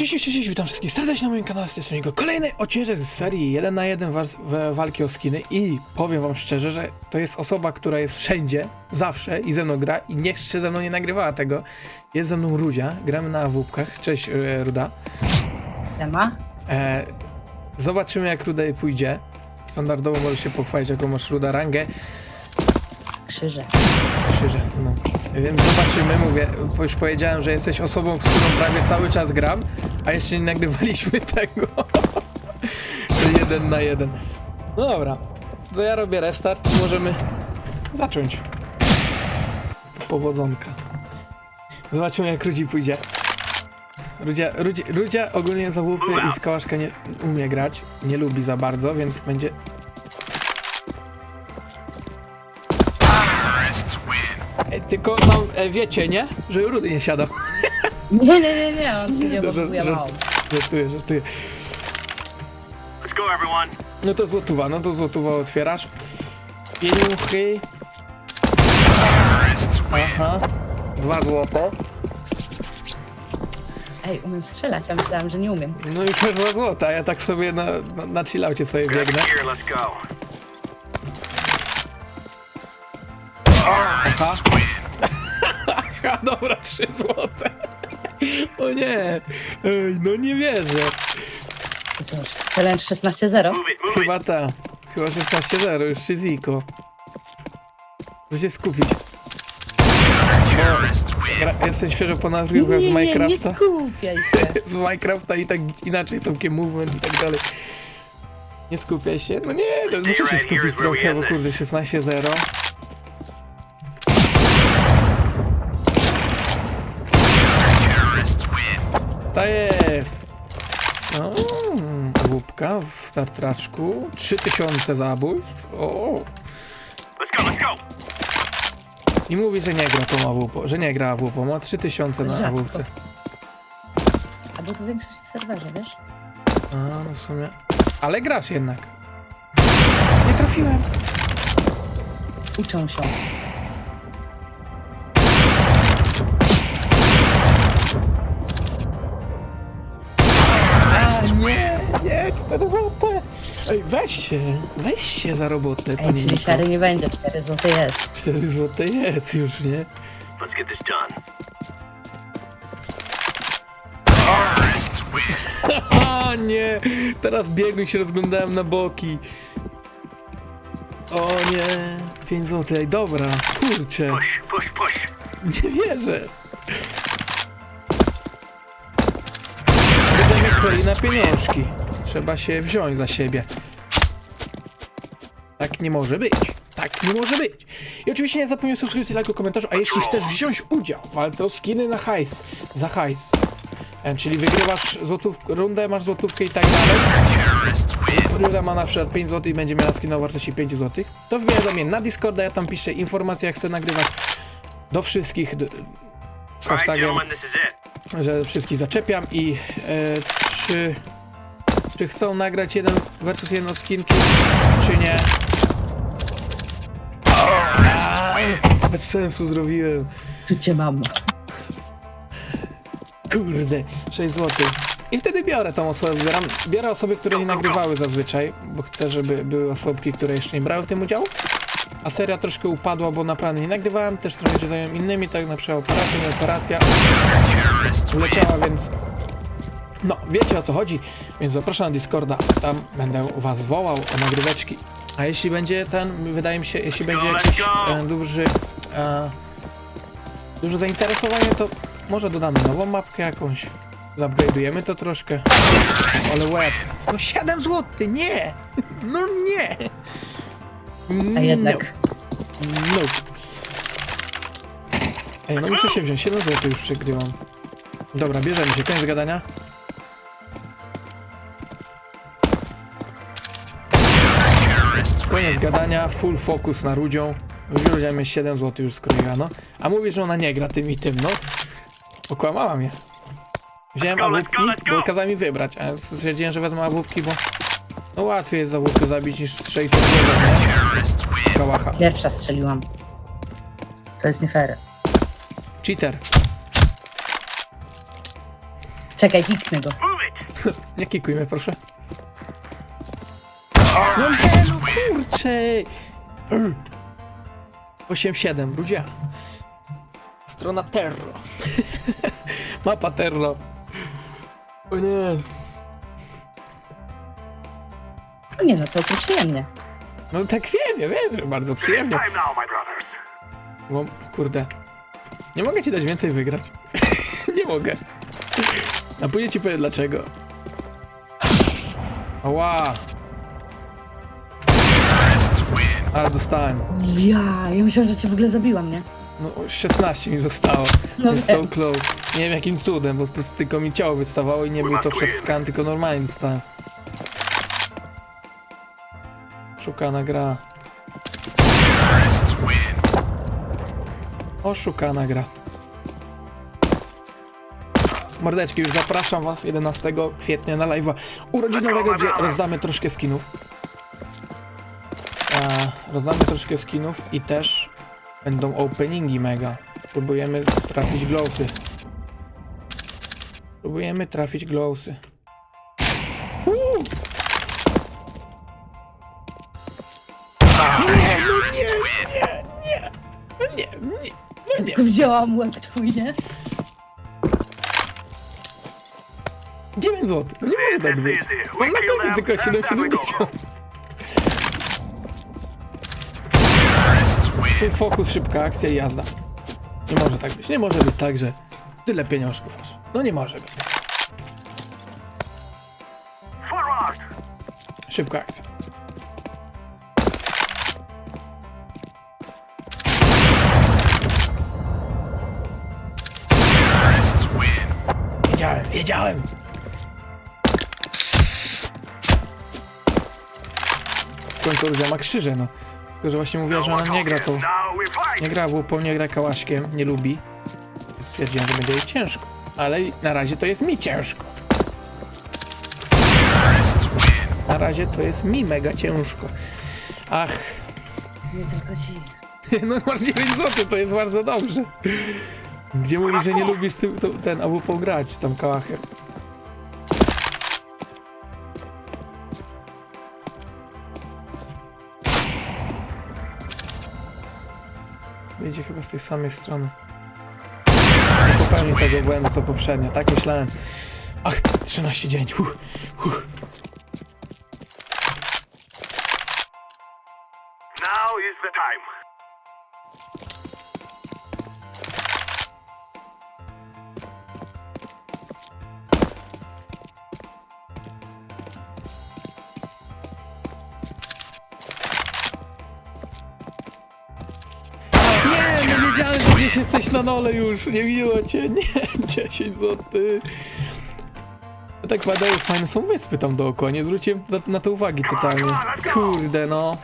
Cześć, cześć, cześć, witam wszystkich serdecznie na moim kanale z tej. Kolejny odcinek z serii 1 na 1 wa- w- walki o skiny i powiem wam szczerze, że to jest osoba, która jest wszędzie, zawsze i ze mną gra i nie jeszcze ze mną nie nagrywała tego. Jest ze mną Rudzia, gramy na awupkach. Cześć e, Ruda. Tema? E, zobaczymy jak Ruda jej pójdzie. Standardowo możesz się pochwalić jaką masz Ruda rangę. Krzyże. Szczerze, no. Więc zobaczymy, mówię, już powiedziałem, że jesteś osobą, z którą prawie cały czas gram, a jeszcze nie nagrywaliśmy tego. Jeden na jeden. No dobra, to ja robię restart możemy zacząć. Powodzonka. Zobaczymy jak Rudzi pójdzie. Rudzia, Rudzia, Rudzia ogólnie za łupy i z kałaszka nie umie grać, nie lubi za bardzo, więc będzie Tylko tam e, wiecie, nie? Że Rudy nie siadał. Nie, nie, nie, nie, on się nie żart- mało. Żartuję, żartuję. Let's go, everyone. No to złotówa, no to złotówa otwierasz. Pieniuchy. Aha. Dwa złote. Ej, umiem strzelać, ja myślałam, że nie umiem. No już masz dwa złota, ja tak sobie na, na, na chillaucie sobie Grab biegnę. gear, let's go. Aha. Aha, dobra, trzy złote. O nie. Ej, no nie wierzę. To cóż, challenge 16-0. Move it, move it. Chyba ta. Chyba 16-0, już fizyko. Muszę się skupić. Gra, jestem świeżo po nagrywkach z nie, nie, nie Minecrafta. skupiaj się. Z Minecrafta i tak inaczej całkiem movement i tak dalej. Nie skupiaj się. No nie, no, muszę się skupić trochę, bo kurde 16-0. To jest. Co? Łupka w startraczku. 3000 zabójstw. O. Let's go, let's go. I mówi, że nie gra tą AWP, że nie gra AWP, ma 3000 na Rzadko. AWP. Albo to w większości serwerze, wiesz? A, no w sumie. Ale grasz jednak. Nie trafiłem. Uczą się. 4 złote. Ej, weź się, weź się za robotę, Ej, panie czyli Niko. siary nie będzie, 4 zł jest. 4 złote jest już, nie? Let's get this done. Terrorists win. A nie, teraz biegłem się rozglądałem na boki. O nie, 5 zł, ej, dobra, kurczę, Push, push, push. nie wierzę. Będziemy kroi na pieniążki. Trzeba się wziąć za siebie. Tak nie może być. Tak nie może być. I oczywiście nie zapomnij subskrypcji, lajku, komentarzu, a jeśli chcesz wziąć udział w walce o skiny na hajs, za hajs, em, czyli wygrywasz złotów, rundę, masz złotówkę i tak dalej. Rura ma na przykład 5 zł i będzie miała skin o wartości 5 zł, to wbijaj do mnie na Discorda, ja tam piszę informacje, jak chcę nagrywać do wszystkich z hashtagiem, że wszystkich zaczepiam i e, czy, czy chcą nagrać jeden versus jedno skinki, czy nie. Bez sensu zrobiłem. Tu cię mam. Kurde, 6 zł. I wtedy biorę tą osobę, wybieram, biorę osoby, które nie nagrywały zazwyczaj, bo chcę, żeby były osobki, które jeszcze nie brały w tym udziału. A seria troszkę upadła, bo naprawdę nie nagrywałem, też trochę się zająłem innymi, tak na przykład operacja, nie operacja, uleciała, więc... No, wiecie o co chodzi, więc zapraszam na Discorda, tam będę was wołał o nagryweczki. A jeśli będzie ten, wydaje mi się, jeśli będzie jakiś e, duży... E, duże zainteresowanie, to może dodamy nową mapkę jakąś. Zupgrade'ujemy to troszkę. Ale łeb. No 7 zł, nie! No nie! A jednak. No. no. Ej, no muszę się wziąć, 7 zł już przegrywam. Dobra, bierzemy się, koniec gadania. Koniec gadania, full focus na Rudzią. Rudzia mnie 7 zł już skroiła, no. A mówi, że ona nie gra tym i tym, no. Okłamała mnie. Wziąłem awupki, bo kazała mi wybrać, a ja stwierdziłem, że wezmę awupki, bo... No łatwiej jest awupkę zabić niż strzelić? Terrorists win. Kałacha. Pierwsza strzeliłam. To jest nie fair. Cheater. Czekaj, kiknę go. Nie kikuj mnie, proszę. No nie, no kurczę! 8-7, ludzie. Strona Terro. Mapa Terro. O nie. No nie no, całkiem przyjemnie. No tak wiem, ja wiem, że bardzo przyjemnie. Time now, my brothers. Bo, kurde. Nie mogę ci dać więcej wygrać. nie mogę. A później ci powiem dlaczego. Ała, ale dostałem. Ja, ja myślałam, że cię w ogóle zabiłam, nie? No 16 mi zostało. No Jest so close. Nie wiem jakim cudem, bo to tylko mi ciało wystawało i nie był to przez skan, tylko normalnie dostałem. Szukana gra. Oszukana gra. Mordeczki, już zapraszam was 11 kwietnia na live'a urodzinowego, gdzie rozdamy troszkę skinów. Rozdamy troszkę skinów i też będą openingi mega. Próbujemy trafić glowsy. Próbujemy trafić glowsy. Uuu! Nie, nie, nie, nie, nie, nie, no nie. Tylko wzięłam łeb twój, nie? 9 zł. No nie może tak być. Mam na koncie tylko 7,70. Focus, szybka akcja i jazda. Nie może tak być. Nie może być tak, że tyle pieniążków aż. No nie może być. Szybka akcja. Wiedziałem, wiedziałem. W końcu ma krzyże, no. Tylko, że właśnie mówiła, że ona nie gra to. Nie gra WP, nie gra kałaszkiem, nie lubi. Stwierdziłem, że będzie jej ciężko. Ale na razie to jest mi ciężko. Na razie to jest mi mega ciężko. Ach, Nie tylko ci. no masz 9 zł, to jest bardzo dobrze. Gdzie mówisz, że nie lubisz ty, to, ten AWP grać, tam kałachem. Wyjdzie chyba z tej samej strony. Popełnię tego błędu co poprzednio, tak myślałem. Ach, 13 dzień. Uff, uff. Now is the time. Gdzieś jesteś na dole już. Nie miło cię. Nie, 10 zł. No tak padały, fajne są wyspy tam dookoła. Nie zwróciłem na to uwagi totalnie. Kurde, no.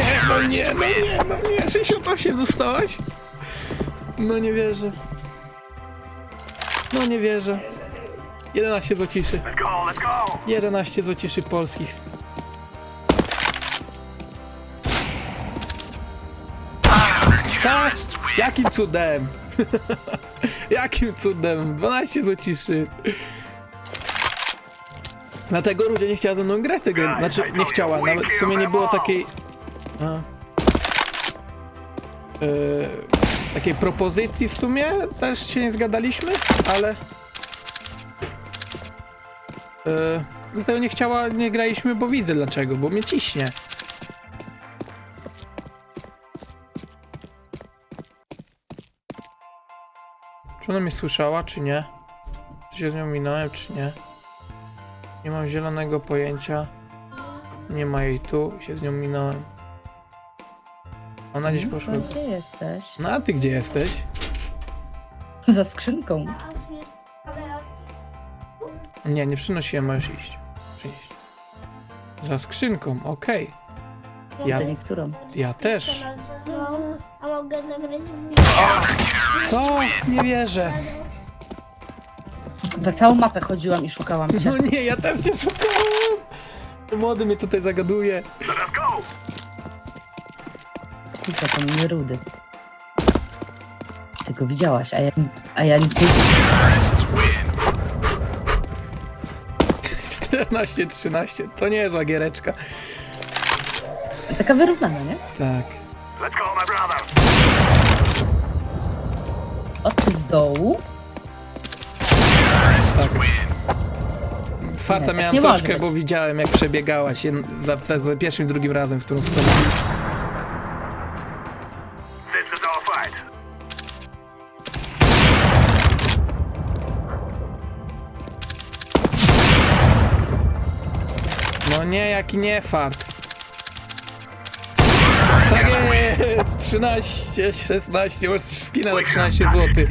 Nie, no nie, no nie, no nie. 68 dostałaś? No nie wierzę. No nie wierzę. 11 złociszy. Let's go, let's go. 11 złociszy polskich. Co? Jakim cudem? Jakim cudem? 12 złociszy. Dlatego Rudzia nie chciała ze mną grać tego. Znaczy, nie chciała. Nawet w sumie nie było takiej... A. Yy, takiej propozycji w sumie. Też się nie zgadaliśmy, ale... Yy, dlatego nie chciała, nie graliśmy, bo widzę dlaczego, bo mnie ciśnie. Czy ona mnie słyszała, czy nie? Czy się z nią minąłem, czy nie? Nie mam zielonego pojęcia. Nie ma jej tu, się z nią minąłem. Ona gdzieś poszła. Gdzie jesteś? No a ty gdzie jesteś? Za skrzynką. Nie, nie przynosiłem, możesz iść. Przynieść. Za skrzynką, okej. Ja- Ja... Którą? Ja też. A mogę zagrać w Co? Nie wierzę. Za całą mapę chodziłam i szukałam cię. No nie, ja też cię szukałem. Ten Młody mnie tutaj zagaduje. To mnie rudy. Ty go widziałaś, a ja, a ja nic nie widzę. 14-13, to nie jest giereczka. Taka wyrównana, nie? Tak. Let's go, my brother. Od z dołu. tak. Farta Nie, tak miałem nie może troszkę, być. bo widziałem jak przebiegałaś jed- za, za, za pierwszym i drugim razem, w którą stronę. Nie, jaki nie fart. Tak jest! 13, 16, masz skina na 13 zł.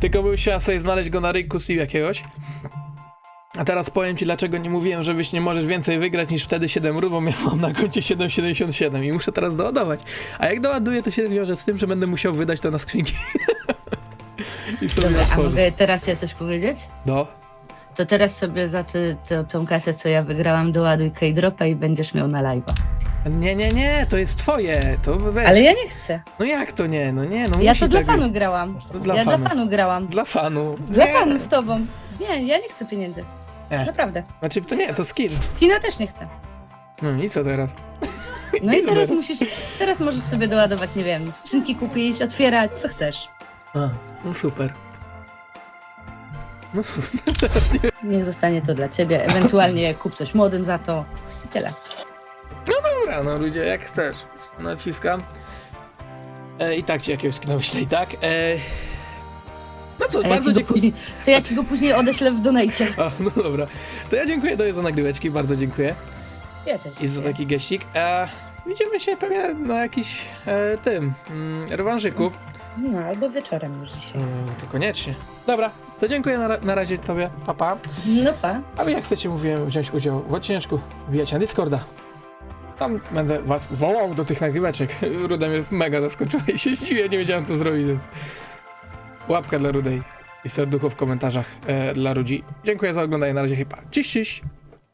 Tylko bym musiała sobie znaleźć go na rynku Steve jakiegoś. A teraz powiem ci, dlaczego nie mówiłem, żebyś nie możesz więcej wygrać niż wtedy 7 rub, bo miałam na koncie 7,77 i muszę teraz doładować. A jak doładuję, to się wiąże z tym, że będę musiał wydać to na skrzynki. I sobie Dobra, a otworzyć. mogę teraz ja coś powiedzieć? No. To teraz sobie za ty, to, tą kasę, co ja wygrałam, doładuj K-Dropa i będziesz miał na live'a. Nie, nie, nie, to jest twoje. To weź. Ale ja nie chcę. No jak to nie? No nie, no Ja musi to dla tak fanu być. grałam. To dla ja fanu. dla fanu grałam. Dla fanu. Dla Nie. fanu z tobą. Nie, ja nie chcę pieniędzy. Nie. Naprawdę. Znaczy, to nie, to skill. Kina też nie chcę. No i co teraz? No i teraz musisz, teraz możesz sobie doładować, nie wiem, skrzynki kupić, otwierać, co chcesz. A, no super. No. Niech zostanie to dla ciebie. Ewentualnie kup coś młodym za to. I tyle. Dobra, no ludzie, jak chcesz. Naciskam. E, I tak ci jakiegoś skina wyślę i tak. E, no co, A ja bardzo ci go dziękuję. później, to ja ci go później odeślę w donajcie. A, no dobra. To ja dziękuję tobie za nagryweczki, bardzo dziękuję. Ja też. I za taki geścik. E, widzimy się pewnie na jakiś e, tym, mm, rewanżyku. No, albo wieczorem już dzisiaj. Mm, to koniecznie. Dobra, to dziękuję na, ra- na razie tobie, papa. No pa. A wy jak chcecie, mówiłem, wziąć udział w odcineczku, wbijajcie na Discorda. Tam będę was wołał do tych nagryweczek. Ruda mnie mega zaskoczyła i się zdziwię, nie wiedziałem co zrobić, więc... Łapka dla Rudej i serducho w komentarzach e, dla ludzi. Dziękuję za oglądanie, na razie chyba. Cześć, cześć!